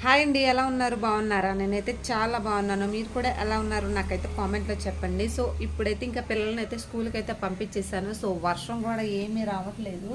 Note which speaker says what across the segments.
Speaker 1: Hi అండి ఎలా ఉన్నారు? బాగున్నారా? నేనైతే చాలా బాగున్నాను. మీరు కూడా ఎలా ఉన్నారు? నాకైతే కామెంట్లో చెప్పండి. సో ఇప్పుడైతే ఇంకా పిల్లల్ని అయితే స్కూల్కి అయితే పంపించేసాను సో వర్షం కూడా ఏమీ రావట్లేదు.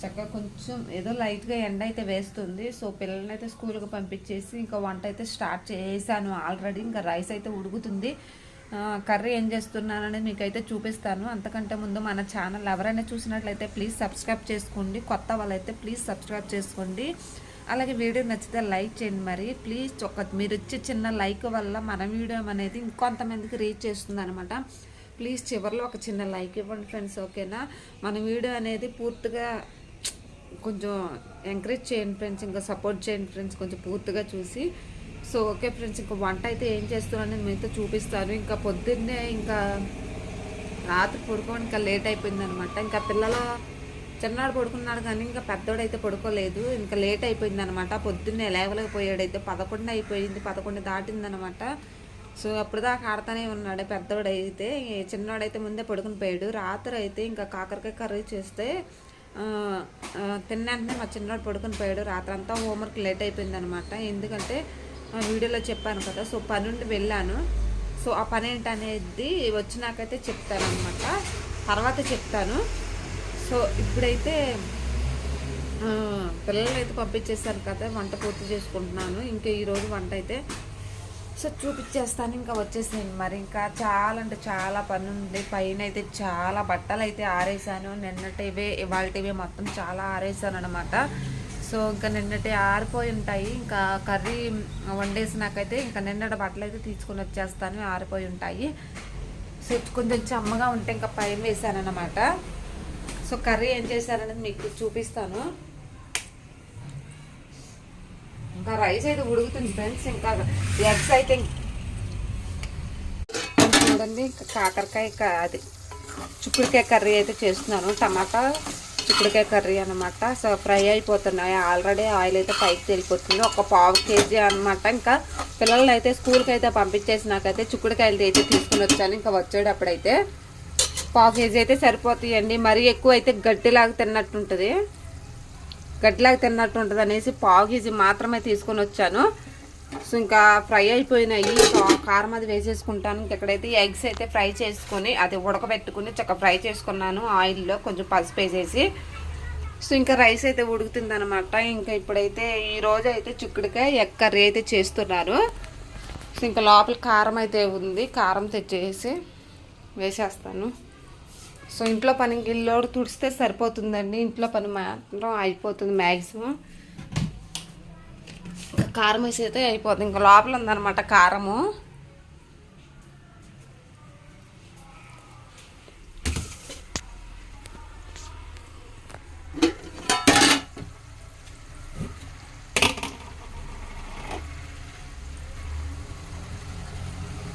Speaker 1: చక్కగా కొంచెం ఏదో లైట్గా ఎండ అయితే వేస్తుంది. సో పిల్లల్ని అయితే స్కూల్కి పంపించేసి ఇంకా వంట అయితే స్టార్ట్ చేశాను. ఆల్రెడీ ఇంకా రైస్ అయితే ఉడుకుతుంది. కర్రీ ఏం చేస్తున్నానని మీకైతే చూపిస్తాను. అంతకంటే ముందు మన ఛానల్ ఎవరైనా చూసినట్లయితే ప్లీజ్ సబ్స్క్రైబ్ చేసుకోండి. కొత్త వాళ్ళైతే ప్లీజ్ సబ్స్క్రైబ్ చేసుకోండి. అలాగే వీడియో నచ్చితే లైక్ చేయండి మరి. ప్లీజ్ ఒక మీరు ఇచ్చే చిన్న లైక్ వల్ల మన వీడియో అనేది ఇంకొంతమందికి రీచ్ చేస్తుంది అనమాట ప్లీజ్ చివరిలో ఒక చిన్న లైక్ ఇవ్వండి ఫ్రెండ్స్ ఓకేనా? మన వీడియో అనేది పూర్తిగా కొంచెం ఎంకరేజ్ చేయండి ఫ్రెండ్స్ ఇంకా సపోర్ట్ చేయండి ఫ్రెండ్స్ కొంచెం పూర్తిగా చూసి. సో ఓకే ఫ్రెండ్స్ ఇంకా వంట అయితే ఏం చేస్తున్నాను నేను మీతో చూపిస్తాను. ఇంకా పొద్దున్నే ఇంకా రాత్రి పడుకోవడం ఇంకా లేట్ అయిపోయింది అనమాట ఇంకా పిల్లల చిన్నాడు పడుకున్నాడు కానీ ఇంకా పెద్దోడైతే అయితే పడుకోలేదు. ఇంకా లేట్ అయిపోయింది అనమాట పొద్దున్నే లేవలేకపోయాడైతే పదకొండు అయిపోయింది. పదకొండు దాటిందనమాట. సో అప్పుడు దాకా ఆడుతూనే ఉన్నాడు పెద్దోడైతే. చిన్నోడైతే ముందే పడుకుని పోయాడు. రాత్రి అయితే ఇంకా కాకరకాయ కర్రీ చేస్తే ఆ, తిన్న వెంటనే మా చిన్నోడు పడుకుని పోయాడు. రాత్రి అంతా హోంవర్క్ లేట్ అయిపోయింది అనమాట ఎందుకంటే వీడియోలో చెప్పాను కదా సో పనుండి వెళ్ళాను. సో ఆ పని ఏంటనేది వచ్చినాకైతే చెప్తాను అనమాట తర్వాత చెప్తాను. సో ఇప్పుడైతే పిల్లలు అయితే పంపించేసాను కదా వంట పూర్తి చేసుకుంటున్నాను. ఇంకా ఈరోజు వంట అయితే సో చూపించేస్తాను ఇంకా వచ్చేసాను మరి. ఇంకా చాలా అంటే చాలా పని ఉంది. పైన అయితే చాలా బట్టలు అయితే ఆరేసాను నిన్నటివే ఇవాళటివే మొత్తం చాలా ఆరేసాను అనమాట సో ఇంకా నిన్నటి ఆరిపోయి ఉంటాయి. ఇంకా కర్రీ వండేసినాకైతే ఇంకా నిన్నటి బట్టలు అయితే తీసుకొని వచ్చేస్తాను. ఆరిపోయి ఉంటాయి. సో కొంచెం చెమ్మగా ఉంటే ఇంకా పైన వేసాను అనమాట సో కర్రీ ఏం చేశారనేది మీకు చూపిస్తాను. ఇంకా రైస్ అయితే ఉడుకుతుంది ఫ్రెండ్స్ ఇంకా ఎగ్స్ అయితే చూడండి ఇంకా కాకరకాయ క- అది చిక్కుడుకాయ కర్రీ అయితే చేస్తున్నాను. టమాటా చిక్కుడుకాయ కర్రీ అనమాట సో ఫ్రై అయిపోతున్నాయి. ఆల్రెడీ ఆయిల్ అయితే పైకి తెలిపోతుంది. ఒక పావు కేజీ అనమాట ఇంకా పిల్లల్ని అయితే స్కూల్కి అయితే పంపించేసి నాకైతే చిక్కుడుకాయలు అయితే తీసుకుని వచ్చాను. ఇంకా వచ్చేటప్పుడైతే పావు కేజీ అయితే సరిపోతాయండి. మరీ ఎక్కువ అయితే గడ్డిలాగా తిన్నట్టుంటుంది. గట్టిలాగా తిన్నట్టు ఉంటుంది అనేసి పావు కేజీ మాత్రమే తీసుకొని వచ్చాను. సో ఇంకా ఫ్రై అయిపోయినాయి. కారం అది వేసేసుకుంటాను. ఇక్కడైతే ఎగ్స్ అయితే ఫ్రై చేసుకొని అది ఉడకబెట్టుకుని చక్కగా ఫ్రై చేసుకున్నాను ఆయిల్లో కొంచెం పసుపు వేసేసి. సో ఇంకా రైస్ అయితే ఉడుకుతుంది అనమాట ఇంకా ఇప్పుడైతే ఈ రోజు అయితే చిక్కుడుకాయ ఎగ్ కర్రీ అయితే చేస్తున్నారు. సో ఇంకా లోపల కారం అయితే ఉంది. కారం తెచ్చేసి వేసేస్తాను. సో ఇంట్లో పని గిల్లోడు తుడిస్తే సరిపోతుందండి. ఇంట్లో పని మాత్రం అయిపోతుంది మ్యాక్సిమం ఇంకా కారం వేసి అయితే అయిపోతుంది. ఇంకా లోపల ఉందన్నమాట కారము.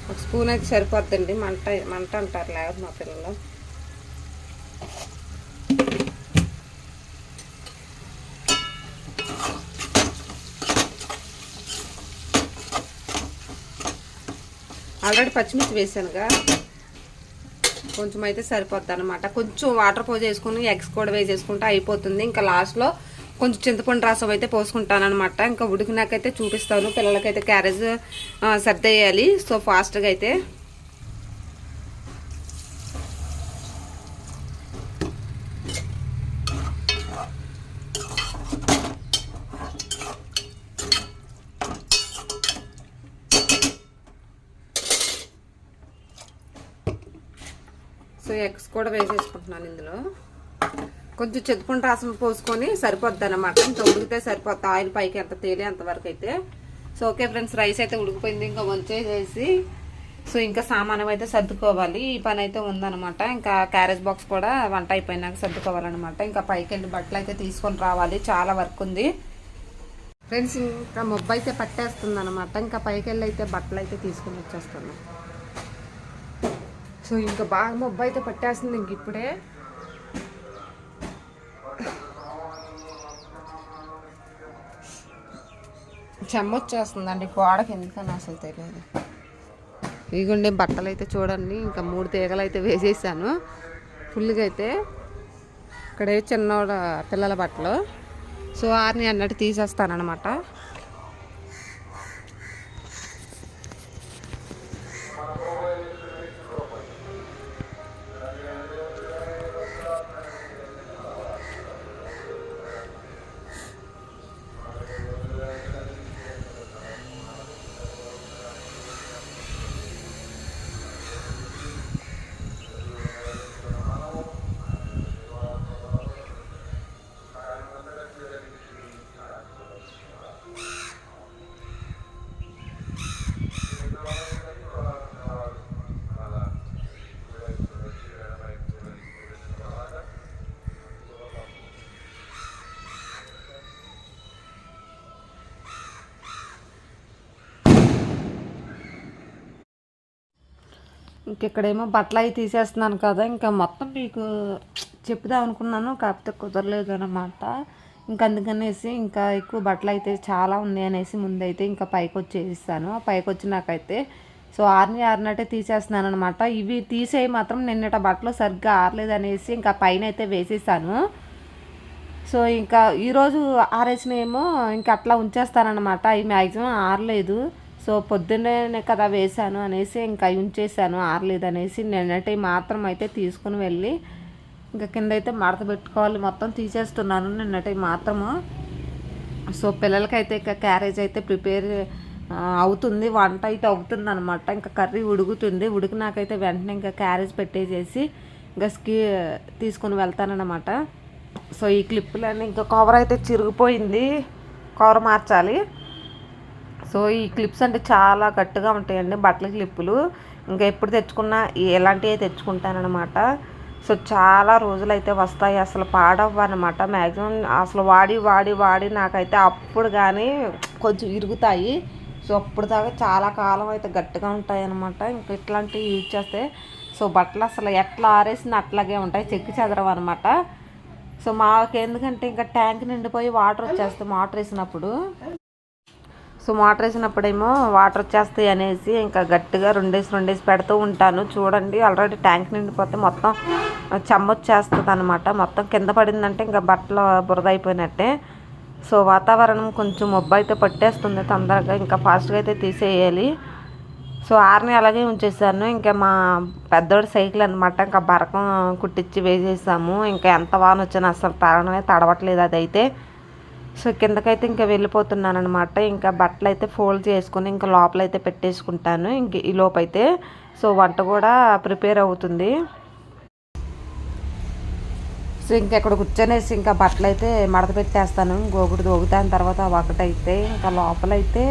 Speaker 1: ఒక స్పూన్ అయితే సరిపోద్దండి. మంట మంట అంటారు లేకపోతే మా పిల్లలు. ఆల్రెడీ పచ్చిమిర్చి వేసానుగా. కొంచెం అయితే సరిపోద్ది అనమాట కొంచెం వాటర్ పోసేసుకుని ఎగ్స్ కూడా వేసేసుకుంటే అయిపోతుంది. ఇంకా లాస్ట్లో కొంచెం చింతపండు రసం అయితే పోసుకుంటాను అనమాట ఇంకా ఉడికినాకైతే చూపిస్తాను. పిల్లలకైతే క్యారేజ్ సర్దేయాలి. సో ఫాస్ట్గా అయితే సో ఎగ్స్ కూడా వేసేసుకుంటున్నాను ఇందులో. కొంచెం చింతపండు రసం పోసుకొని సరిపోద్ది అనమాట ఇంకా ఉడికితే సరిపోద్ది. ఆయిల్ పైకి ఎంత తేలి అంతవరకు అయితే. సో ఓకే ఫ్రెండ్స్ రైస్ అయితే ఉడికిపోయింది. ఇంకా వంచేసేసి సో ఇంకా సామానం అయితే సర్దుకోవాలి. ఈ పని అయితే ఉందన్నమాట. ఇంకా క్యారేజ్ బాక్స్ కూడా వంట అయిపోయినాక సర్దుకోవాలన్నమాట. ఇంకా పైకి వెళ్ళి బట్టలు అయితే తీసుకొని రావాలి. చాలా వర్క్ ఉంది. ఫ్రెండ్స్ ఇంకా మొబ్బు అయితే పట్టేస్తుంది అనమాట ఇంకా పైకి వెళ్ళి అయితే బట్టలు అయితే తీసుకొని వచ్చేస్తాను సో ఇంకా బాగా మబ్బు అయితే పట్టేస్తుంది ఇంక ఇప్పుడే. చెమ్మొచ్చేస్తుందండి గోడకి ఎందుకని అసలు తెలియదు. ఇగుండే బట్టలు అయితే చూడండి ఇంకా మూడు తీగలు అయితే వేసేసాను. ఫుల్గా అయితే ఇక్కడే చిన్నోడ పిల్లల బట్టలు. సో వారిని అన్నట్టు తీసేస్తానమాట ఇంకెక్కడేమో బట్టలు అవి తీసేస్తున్నాను కదా ఇంకా మొత్తం మీకు చెప్దాం అనుకున్నాను కాకపోతే కుదరలేదు అనమాట ఇంకా అందుకనేసి ఇంకా ఎక్కువ బట్టలు అయితే చాలా ఉన్నాయి అనేసి ముందైతే ఇంకా పైకి వచ్చేసాను. ఆ పైకి వచ్చినాకైతే సో ఆరిని ఆరినట్టే తీసేస్తున్నాను అనమాట ఇవి తీసేవి మాత్రం నిన్నట బట్టలు సరిగ్గా ఆరలేదు అనేసి ఇంకా పైన అయితే వేసేసాను. సో ఇంకా ఈరోజు ఆరేసినేమో ఇంకా అట్లా ఉంచేస్తానమాట అవి మ్యాక్సిమం ఆరలేదు. సో పొద్దున్నే కదా వేశాను అనేసి ఇంకా ఉంచేసాను ఆరలేదు అనేసి నిన్నటి మాత్రం అయితే తీసుకుని వెళ్ళి ఇంకా కింద అయితే మడత పెట్టుకోవాలి మొత్తం తీసేస్తున్నాను నిన్నటి మాత్రము. సో పిల్లలకైతే ఇంకా క్యారేజ్ అయితే ప్రిపేర్ అవుతుంది వంట అయితే అవుతుంది అనమాట ఇంకా కర్రీ ఉడుకుతుంది ఉడికినాకైతే వెంటనే ఇంకా క్యారేజ్ పెట్టేసేసి ఇంకా స్కీ తీసుకుని వెళ్తానన్నమాట. సో ఈ క్లిప్పులన్నీ ఇంకా కవర్ అయితే చిరిగిపోయింది కవర్ మార్చాలి. సో ఈ క్లిప్స్ అంటే చాలా గట్టిగా ఉంటాయండి బట్టల క్లిప్పులు. ఇంకా ఎప్పుడు తెచ్చుకున్నా ఎలాంటివి తెచ్చుకుంటానమాట సో చాలా రోజులు అయితే వస్తాయి అసలు పాడవ్వనమాట. మ్యాక్సిమం అసలు వాడి వాడి వాడి నాకైతే అప్పుడు కానీ కొంచెం ఇరుగుతాయి. సో అప్పుడు దాకా చాలా కాలం అయితే గట్టిగా ఉంటాయి అనమాట ఇంకా ఇట్లాంటివి యూజ్ చేస్తే సో బట్టలు అసలు ఎట్లా ఆరేసిన అట్లాగే ఉంటాయి చెక్కి చెదరవు అనమాట సో మాకు ఎందుకంటే ఇంకా ట్యాంక్ నిండిపోయి వాటర్ వచ్చేస్తే వాటర్ వేసినప్పుడు. సో మోటార్ వేసినప్పుడేమో వాటర్ వచ్చేస్తాయి అనేసి ఇంకా గట్టిగా రెండేసి రెండేసి పెడుతూ ఉంటాను. చూడండి ఆల్రెడీ ట్యాంక్ నిండిపోతే మొత్తం చెమ్మొచ్చేస్తుంది అనమాట మొత్తం కింద పడిందంటే ఇంకా బట్టలు బురద అయిపోయినట్టే సో వాతావరణం కొంచెం మొబ్బు అయితే పట్టేస్తుంది తొందరగా ఇంకా ఫాస్ట్గా అయితే తీసేయాలి. సో ఆర్ని అలాగే ఉంచేసాను. ఇంకా మా పెద్దోడి సైకిల్ అనమాట ఇంకా బరకం కుట్టించి వేసేసాము. ఇంకా ఎంత వాన వచ్చినా అసలు తడనమే తడవట్లేదు అదైతే. సో కిందకైతే ఇంకా వెళ్ళిపోతున్నాను అనమాట ఇంకా బట్టలు అయితే ఫోల్డ్ చేసుకొని ఇంకా లోపల అయితే పెట్టేసుకుంటాను. ఇంక ఈ లోపైతే సో వంట కూడా ప్రిపేర్ అవుతుంది. సో ఇంకా ఇక్కడ కూర్చొనేసి ఇంకా బట్టలు అయితే మడత పెట్టేస్తాను. గోగుడు దోగుతాను తర్వాత ఒకటైతే ఇంకా లోపలైతే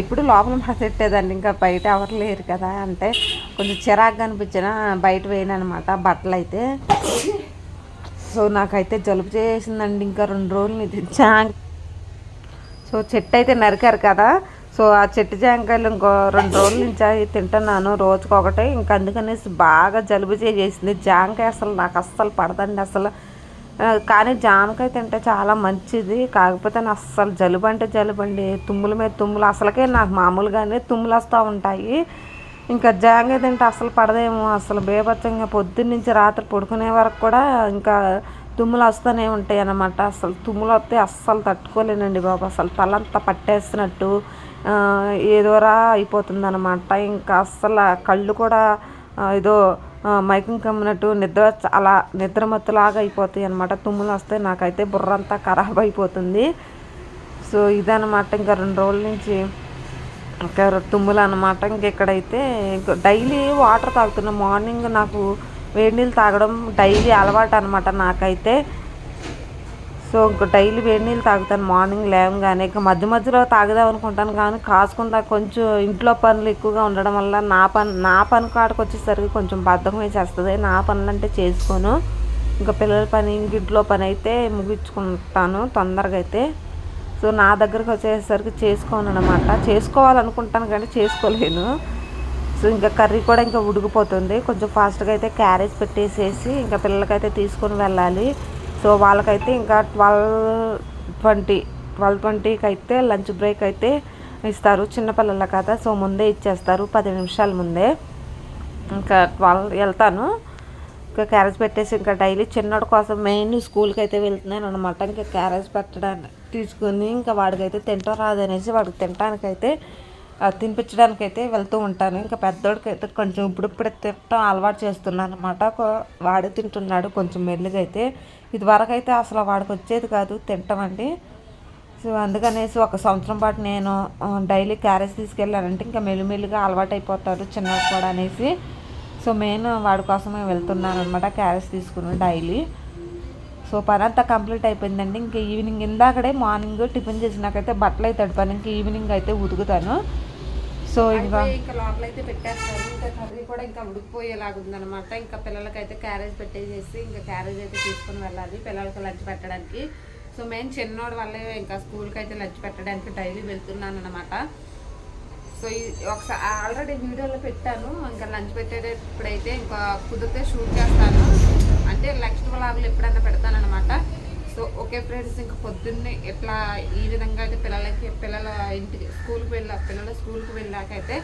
Speaker 1: ఇప్పుడు లోపల మడత పెట్టేదండి ఇంకా బయట ఎవరు లేరు కదా అంటే కొంచెం చిరాకు అనిపించిన బయట వేయను అనమాట బట్టలు అయితే సో నాకైతే జలుబు చేసిందండి ఇంకా రెండు రోజులు ఇది జాంగ్ సో చెట్టు అయితే నరికారు కదా. సో ఆ చెట్టు జాంకాయలు ఇంకో రెండు రోజుల నుంచి అవి తింటున్నాను రోజుకు ఒకటే. ఇంకా అందుకనేసి బాగా జలుబు చేసేసింది. జాంకాయ అసలు నాకు అస్సలు పడదండి అసలు. కానీ జామకాయ తింటే చాలా మంచిది. కాకపోతే నాకు అస్సలు జలుబు అంటే జలుబు అండి. తుమ్ముల మీద తుమ్ములు అసలుకే నాకు మామూలుగానే తుమ్ములు వస్తూ ఉంటాయి. ఇంకా జాంకాయ తింటే అసలు పడదేమో అసలు బేభత్సంగా పొద్దున్న నుంచి రాత్రి పడుకునే వరకు కూడా ఇంకా తుమ్ములు వస్తూనే ఉంటాయి అన్నమాట. అసలు తుమ్ములు వస్తే అస్సలు తట్టుకోలేనండి బాబు. అసలు తలంతా పట్టేస్తున్నట్టు ఏదోరా అయిపోతుంది అనమాట ఇంకా అస్సలు కళ్ళు కూడా ఏదో మైకం కమ్మినట్టు నిద్ర అలా నిద్రమత్తులాగా అయిపోతాయి అనమాట తుమ్ములు వస్తే నాకైతే బుర్రంతా ఖరాబ్ అయిపోతుంది. సో ఇదనమాట ఇంకా రెండు రోజుల నుంచి ఇంకా తుమ్ములు అనమాట ఇంక ఇక్కడైతే డైలీ వాటర్ తాగుతున్నా. మార్నింగ్ నాకు వేడి నీళ్ళు తాగడం డైలీ అలవాటు అనమాట నాకైతే. సో ఇంక డైలీ వేడి నీళ్ళు తాగుతాను మార్నింగ్ లేవగానే. ఇక మధ్య మధ్యలో తాగుదాం అనుకుంటాను కానీ కాసుకుంటా కొంచెం ఇంట్లో పనులు ఎక్కువగా ఉండడం వల్ల నా పని నా పని కాడకు వచ్చేసరికి కొంచెం బద్ధకం వేసేస్తుంది నా పనులు అంటే చేసుకోను. ఇంకా పిల్లల పని ఇంక ఇంట్లో పని అయితే ముగించుకుంటాను తొందరగా అయితే. సో నా దగ్గరకు వచ్చేసరికి చేసుకోను అనమాట చేసుకోవాలనుకుంటాను కానీ చేసుకోలేను. సో ఇంకా కర్రీ కూడా ఇంకా ఉడికిపోతుంది. కొంచెం ఫాస్ట్గా అయితే క్యారేజ్ పెట్టేసేసి ఇంకా పిల్లలకైతే తీసుకొని వెళ్ళాలి. సో వాళ్ళకైతే ఇంకా ట్వెల్వ్ ట్వంటీ ట్వెల్వ్ ట్వంటీకి అయితే లంచ్ బ్రేక్ అయితే ఇస్తారు చిన్నపిల్లల కదా సో ముందే ఇచ్చేస్తారు. పది నిమిషాల ముందే. ఇంకా ట్వెల్వ్ వెళ్తాను. ఇంకా క్యారేజ్ పెట్టేసి ఇంకా డైలీ చిన్నోడి కోసం మెయిన్ స్కూల్కి అయితే వెళ్తున్నాను అనమాట ఇంకా క్యారేజ్ పెట్టడానికి తీసుకుని ఇంకా వాడికైతే తింటాం రాదు అనేసి వాడికి తినడానికైతే ఆ, తినిపించడానికైతే వెళ్తూ ఉంటాను. ఇంకా పెద్దోడికి అయితే కొంచెం ఇప్పుడిప్పుడే తినటం అలవాటు చేస్తున్నాను అనమాట వాడు తింటున్నాడు కొంచెం మెల్లిగా అయితే ఇదివరకు అయితే అసలు వాడికి వచ్చేది కాదు తింటామండి సో అందుకనేసి ఒక సంవత్సరం పాటు నేను డైలీ క్యారేజ్ తీసుకెళ్ళానంటే ఇంకా మెల్లిమెల్లిగా అలవాటు అయిపోతాడు చిన్నప్పుడు కూడా అనేసి. సో మెయిన్ వాడి కోసమే వెళ్తున్నాను అనమాట క్యారేజ్ తీసుకుని డైలీ. సో పని అంతా కంప్లీట్ అయిపోయిందండి. ఇంకా ఈవినింగ్ ఇందాకడే మార్నింగ్ టిఫిన్ చేసినాకైతే బట్టలు అయితే తడిపాను. ఇంకా ఈవినింగ్ అయితే ఉతుకుతాను. సో ఇంకా ఇంకా లోపల అయితే పెట్టేస్తాను. ఇంకా కర్రీ కూడా ఇంకా ఉడికిపోయేలాగా ఉందన్నమాట. ఇంకా పిల్లలకైతే క్యారేజ్ పెట్టేసేసి ఇంకా క్యారేజ్ అయితే తీసుకొని వెళ్ళాలి. పిల్లలకి లంచ్ పెట్టడానికి. సో మెయిన్ చిన్నోడు వల్లే ఇంకా స్కూల్కి అయితే లంచ్ పెట్టడానికి డైలీ వెళ్తున్నాను అనమాట సో ఈ- ఒకసారి ఆల్రెడీ వీడియోలో పెట్టాను. ఇంకా లంచ్ పెట్టేటప్పుడైతే ఇంకా కుదిరితే షూట్ చేస్తాను. అంటే నెక్స్ట్ వ్లాగ్లు ఎప్పుడైనా పెడతానమాట సో ఓకే ఫ్రెండ్స్ ఇంకా పొద్దున్నే ఎట్లా ఈ విధంగా అయితే పిల్లలకి పిల్లల ఇంటికి స్కూల్కి వెళ్ళా పిల్లల స్కూల్కి వెళ్ళాకైతే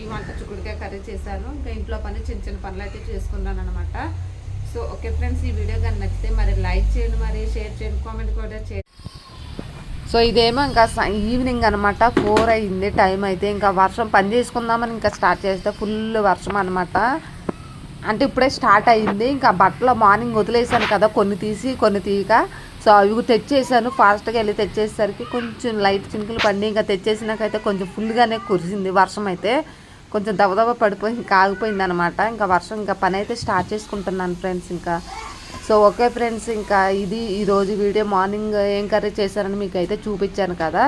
Speaker 1: ఈ వంట చుక్కుడుకాయ కర్రీ చేశాను. ఇంకా ఇంట్లో పని చిన్న చిన్న పనులు అయితే చేసుకున్నాను అనమాట సో ఓకే ఫ్రెండ్స్ ఈ వీడియో కానీ నచ్చితే మరి లైక్ చేయండి మరి షేర్ చేయండి కామెంట్ కూడా చేయండి. సో ఇదేమో ఇంకా ఈవినింగ్ అనమాట ఫోర్ అయింది టైం అయితే. ఇంకా వర్షం పని చేసుకుందామని ఇంకా స్టార్ట్ చేస్తే ఫుల్ వర్షం అనమాట అంటే ఇప్పుడే స్టార్ట్ అయ్యింది ఇంకా బట్టలు మార్నింగ్ వదిలేసాను కదా కొన్ని తీసి కొన్ని తీయక. సో అవి తెచ్చేసాను. ఫాస్ట్గా వెళ్ళి తెచ్చేసరికి కొంచెం లైట్ చినుకులు పండి ఇంకా తెచ్చేసినాకైతే కొంచెం ఫుల్గానే కురిసింది వర్షం అయితే. కొంచెం దబదబ పడిపోయి ఇంకా ఆగిపోయింది అనమాట ఇంకా వర్షం ఇంకా పని అయితే స్టార్ట్ చేసుకుంటున్నాను ఫ్రెండ్స్. ఇంకా సో ఓకే ఫ్రెండ్స్ ఇంకా ఇది ఈరోజు వీడియో మార్నింగ్ ఏం కర్రీ చేశారని మీకు అయితే చూపించాను కదా.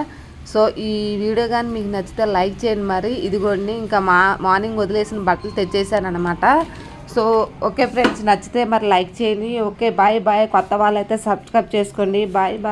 Speaker 1: సో ఈ వీడియో కానీ మీకు నచ్చితే లైక్ చేయండి మరి. ఇదిగోండి ఇంకా మా మార్నింగ్ వదిలేసిన బట్టలు తెచ్చేసాను అనమాట సో ఓకే ఫ్రెండ్స్ నచ్చితే మరి లైక్ చేయండి. Okay bye bye. కొత్త వాళ్ళైతే సబ్స్క్రైబ్ చేసుకోండి. Bye bye.